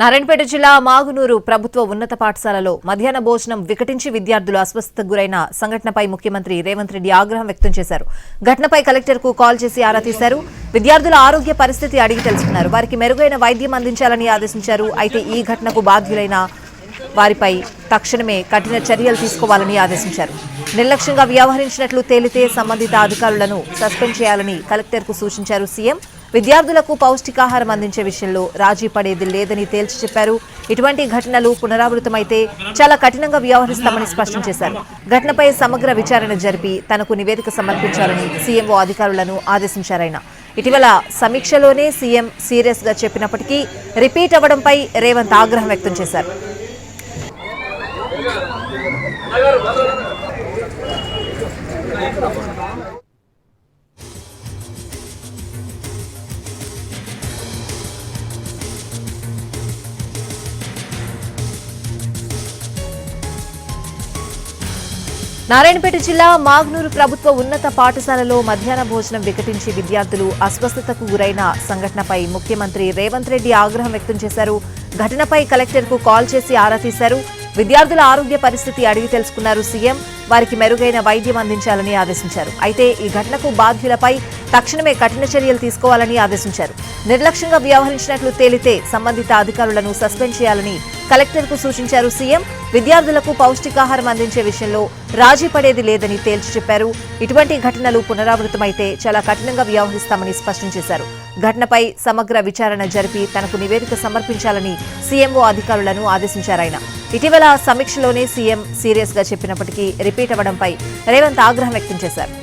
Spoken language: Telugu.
నారాయణపేట జిల్లా మాగునూరు ప్రభుత్వ ఉన్నత పాఠశాలలో మధ్యాహ్న భోజనం వికటించి విద్యార్థులు అస్వస్థతకు గురైన సంఘటనపై ముఖ్యమంత్రి రేవంత్ రెడ్డి ఆగ్రహం వ్యక్తం చేశారు. ఘటనపై కలెక్టర్కు కాల్ చేసి ఆరా తీశారు. విద్యార్థుల ఆరోగ్య పరిస్థితి అడిగి తెలుసుకున్నారు. వారికి మెరుగైన వైద్యం అందించాలని ఆదేశించారు. అయితే ఈ ఘటనకు బాధ్యులైన వారిపై తక్షణమే కఠిన చర్యలు తీసుకోవాలని ఆదేశించారు. నిర్లక్ష్యంగా వ్యవహరించినట్లు తేలితే సంబంధిత అధికారులను సస్పెండ్ చేయాలని కలెక్టర్కు సూచించారు సీఎం. విద్యార్థులకు పౌష్టికాహారం అందించే విషయంలో రాజీ పడేది లేదని తేల్చి చెప్పారు. ఇటువంటి ఘటనలు పునరావృతమైతే చాలా కఠినంగా వ్యవహరిస్తామని స్పష్టం చేశారు. ఘటనపై సమగ్ర విచారణ జరిపి తనకు నివేదిక సమర్పించాలని సీఎంఓ అధికారులను ఆదేశించారాయన ఇటీవల సమీక్షలోనే సీఎం సీరియస్గా చెప్పినప్పటికీ రిపీట్ అవ్వడంపై రేవంత్ ఆగ్రహం వ్యక్తం చేశారు. నారాయణపేట జిల్లా మాగ్నూరు ప్రభుత్వ ఉన్నత పాఠశాలలో మధ్యాహ్న భోజనం వికటించి విద్యార్థులు అస్వస్థతకు గురైన సంఘటనపై ముఖ్యమంత్రి రేవంత్ రెడ్డి ఆగ్రహం వ్యక్తం చేశారు. ఘటనపై కలెక్టర్కు కాల్ చేసి ఆరా తీశారు. విద్యార్థుల ఆరోగ్య పరిస్థితి అడిగి తెలుసుకున్నారు సీఎం. వారికి మెరుగైన వైద్యం అందించాలని ఆదేశించారు. అయితే ఈ ఘటనకు బాధ్యులపై తక్షణమే కఠిన చర్యలు తీసుకోవాలని ఆదేశించారు. నిర్లక్ష్యంగా వ్యవహరించినట్లు తేలితే సంబంధిత అధికారులను సస్పెండ్ చేయాలని కలెక్టర్కు సూచించారు సీఎం. విద్యార్థులకు పౌష్టికాహారం అందించే విషయంలో రాజీ పడేది లేదని తేల్చి చెప్పారు. ఇటువంటి ఘటనలు పునరావృతమైతే చాలా కఠినంగా వ్యవహరిస్తామని స్పష్టం చేశారు. ఘటనపై సమగ్ర విచారణ జరిపి తనకు నివేదిక సమర్పించాలని సీఎంఓ అధికారులను ఆదేశించారాయన ఇటీవల సమీక్షలోనే సీఎం సీరియస్గా చెప్పినప్పటికీ రిపీట్ అవ్వడంపై రేవంత్ ఆగ్రహం వ్యక్తం చేశారు.